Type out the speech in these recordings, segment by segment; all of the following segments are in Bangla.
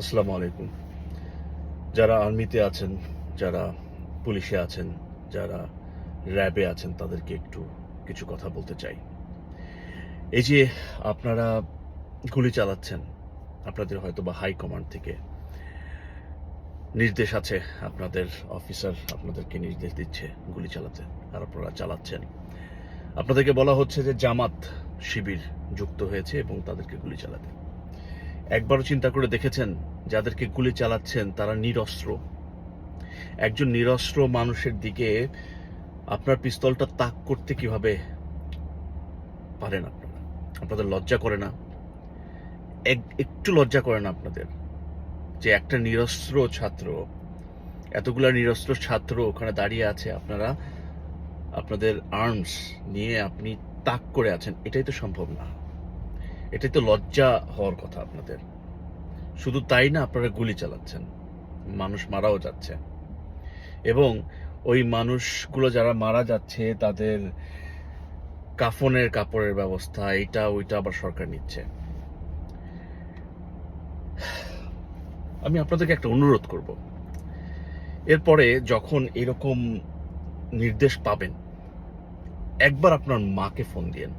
আসসালামু আলাইকুম। যারা আর্মিতে আছেন, যারা পুলিশে আছেন, যারা র্যাবে আছেন, তাদেরকে একটু কিছু কথা বলতে চাই। এই যে আপনারা গুলি চালাচ্ছেন, আপনাদের হয়তো বা হাই কমান্ড থেকে নির্দেশ আছে, আপনাদের অফিসার আপনাদেরকে নির্দেশ দিচ্ছে গুলি চালাতে, আর আপনারা চালাচ্ছেন। আপনাদেরকে বলা হচ্ছে যে জামাত শিবির যুক্ত হয়েছে এবং তাদেরকে গুলি চালাতে। একবারও চিন্তা করে দেখেছেন, যাদেরকে গুলি চালাচ্ছেন তারা নিরস্ত্র। একজন নিরস্ত্র মানুষের দিকে আপনার পিস্তলটা তাক করতে কীভাবে পারেন আপনারা? আপনাদের লজ্জা করে না? এক- একটু লজ্জা করে না আপনাদের? যে একটা নিরস্ত্র ছাত্র, এতগুলা নিরস্ত্র ছাত্র ওখানে দাঁড়িয়ে আছে, আপনারা আপনাদের আর্মস নিয়ে আপনি তাক করে আছেন, এটাই তো সম্ভব না। এটাই তো লজ্জা হওয়ার কথা আপনাদের। শুধু তাই না আপনারা গুলি চালাচ্ছেন। মানুষ মারাও যাচ্ছে। এবং ওই মানুষগুলো যারা মারা যাচ্ছে, তাদের কাফনের কাপড়ের ব্যবস্থা, এইটা, ওইটা আবার সরকার নিচ্ছে। আমি আপনাদেরকে একটা অনুরোধ করব। এরপরে যখন এরকম নির্দেশ পাবেন, একবার আপনার মাকে ফোন দিয়েন।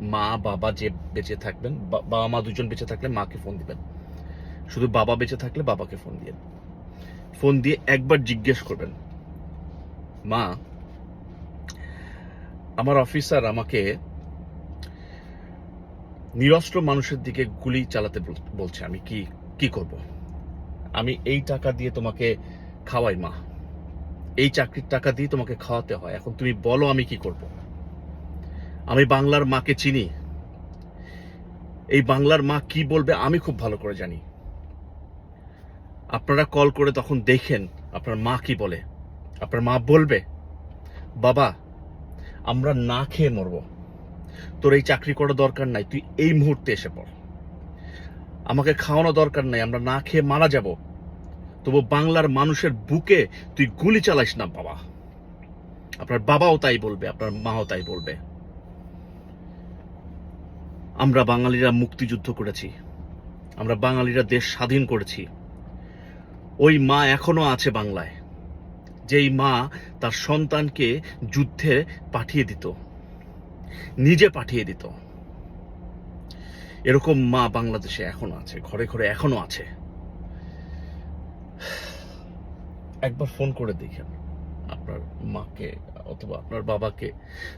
মা, বাবা যে বেঁচে থাকবেন বাবা মা দুজন বেঁচে থাকলে মাকে ফোন দিবেন। শুধু বাবা বেঁচে থাকলে বাবাকে ফোন দিয়ে। ফোন দিয়ে একবার জিজ্ঞেস করবেন, মা, আমার অফিসার আমাকে নিরস্ত্র মানুষের দিকে গুলি চালাতে বলছে। আমি কি কি করব? আমি এই টাকা দিয়ে তোমাকে খাওয়াই, মা। এই চাকরির টাকা দিয়ে তোমাকে খাওয়াতে হয়। এখন তুমি বলো আমি কি করব। আমি বাংলার মাকে চিনি। এই বাংলার মা কি বলবে আমি খুব ভালো করে জানি। আপনারা কল করে তখন দেখেন আপনার মা কি বলে। আপনার মা বলবে, বাবা, আমরা না খেয়ে মরব। তোর এই চাকরি করা দরকার নাই, তুই এই মুহূর্তে এসে পড়। আমাকে খাওয়ানো দরকার নাই, আমরা না খেয়ে মারা যাব। তবু বাংলার মানুষের বুকে তুই গুলি চালাইস না, বাবা। আপনার বাবাও তাই বলবে, আপনার মাও তাই বলবে। আমরা বাঙালিরা মুক্তিযুদ্ধ করেছি। আমরা বাঙালিরা দেশ স্বাধীন করেছি। ওই মা এখনও আছে বাংলায়। যেই মা তার সন্তানকে যুদ্ধে পাঠিয়ে দিত। নিজে পাঠিয়ে দিত। এরকম মা বাংলাদেশে এখনও আছে, ঘরে ঘরে এখনও আছে। একবার ফোন করে দেখেন আপনার মাকে অথবা আপনার বাবাকে,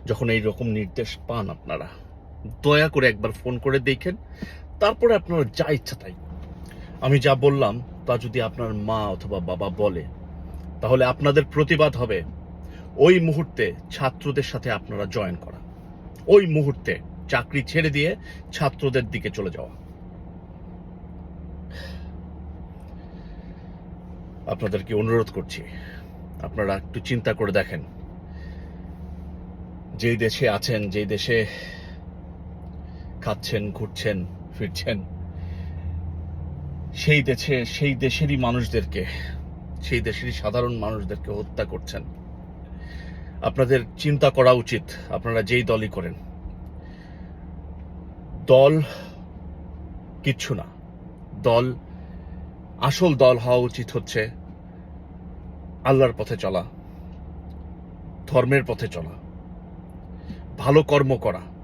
যখন এই রকম নির্দেশ পান আপনারা। দয়া করে একবার ফোন করে দেখেন। তারপরে আপনার যা ইচ্ছা তাই। আমি যা বললাম, তা যদি আপনার মা অথবা বাবা বলে, তাহলে আপনাদের প্রতিবাদ হবে, ওই মুহূর্তে ছাত্রদের সাথে আপনারা জয়েন করা। ওই মুহূর্তে চাকরি ছেড়ে দিয়ে ছাত্রদের দিকে চলে যাওয়া। আপনাদেরকে অনুরোধ করছি, আপনারা একটু চিন্তা করে দেখেন। যেই দেশে আছেন, যেই দেশে খাচ্ছেন ঘুরছেন, ফিরছেন। সেই দেশে, সেই দেশেরই মানুষদেরকে, সেই দেশেরই সাধারণ মানুষদেরকে হত্যা করছেন। আপনাদের চিন্তা করা উচিত, আপনারা যেই দলই করেন। দল কিচ্ছু না। দল, আসল দল হওয়া উচিত হচ্ছে আল্লাহর পথে চলা, ধর্মের পথে চলা, ভালো কর্ম করা।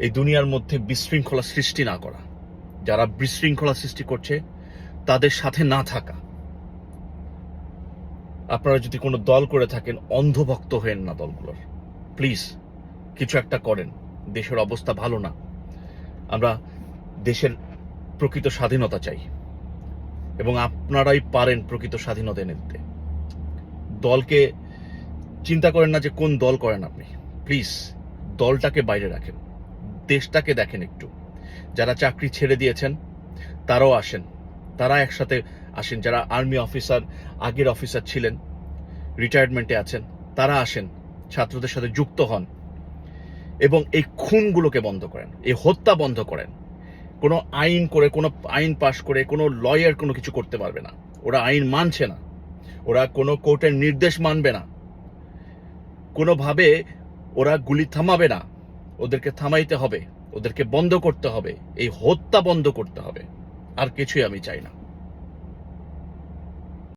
এই দুনিয়ার মধ্যে বিশৃঙ্খলা সৃষ্টি না করা। যারা বিশৃঙ্খলা সৃষ্টি করছে, তাদের সাথে না থাকা। আপনারা যদি কোনো দল করে থাকেন, অন্ধভক্ত হয়েন না দলগুলোর। প্লিজ, কিছু একটা করেন। দেশের অবস্থা ভালো না। আমরা দেশের প্রকৃত স্বাধীনতা চাই। এবং আপনারাই পারেন প্রকৃত স্বাধীনতা এনে দিতে। দলকে চিন্তা করেন না যে কোন দল করেন আপনি। প্লিজ, দলটাকে বাইরে রাখেন। দেশটাকে দেখেন একটু। যারা চাকরি ছেড়ে দিয়েছেন, তারাও আসেন। তারা একসাথে আসেন। যারা আর্মি অফিসার, আগের অফিসার ছিলেন, রিটায়ারমেন্টে আছেন, তারা আসেন, ছাত্রদের সাথে যুক্ত হন এবং এই খুনগুলোকে বন্ধ করেন, এই হত্যা বন্ধ করেন। কোনো আইন করে, কোনো আইন পাশ করে, কোনো লয়ার কোনো কিছু করতে পারবে না। ওরা আইন মানছে না। ওরা কোনো কোর্টের নির্দেশ মানবে না। কোনোভাবে ওরা গুলি থামাবে না। ওদেরকে থামাইতে হবে, ওদেরকে বন্ধ করতে হবে, এই হত্যা বন্ধ করতে হবে। আর কিছুই আমি চাই না।